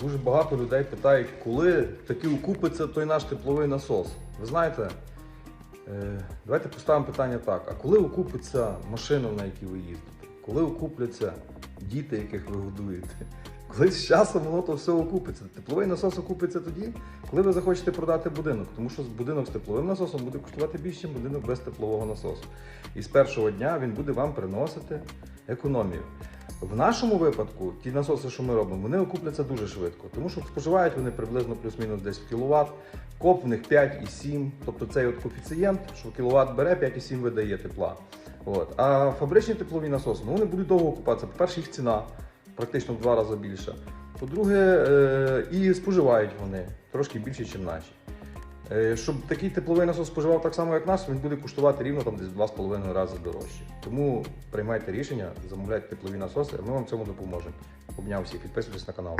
Дуже багато людей питають, коли таки окупиться той наш тепловий насос. Ви знаєте, е, давайте поставимо питання так: а коли окупиться машина, на якій ви їздите? Коли окупляться діти, яких ви годуєте? Коли з часом воно то все окупиться. Тепловий насос окупиться тоді, коли ви захочете продати будинок, тому що будинок з тепловим насосом буде коштувати більше, ніж будинок без теплового насосу. І з першого дня він буде вам приносити економію. В нашому випадку ті насоси, що ми робимо, вони окупляться дуже швидко, тому що споживають вони приблизно плюс-мінус 10 кВт, коп в них 5,7, тобто цей от коефіцієнт, що кіловат бере, 5,7 видає тепла. От. А фабричні теплові насоси, ну вони будуть довго окупатися. По-перше, їх ціна практично в два рази більша. По-друге, е, і споживають вони трошки більше, ніж наші. Е, Щоб такий тепловий насос споживав так само, як наш, він буде коштувати рівно там десь в 2,5 рази дорожче. Тому приймайте рішення, замовляйте теплові насоси, ми вам в цьому допоможемо. Обняв всіх, підписуйтесь на канал.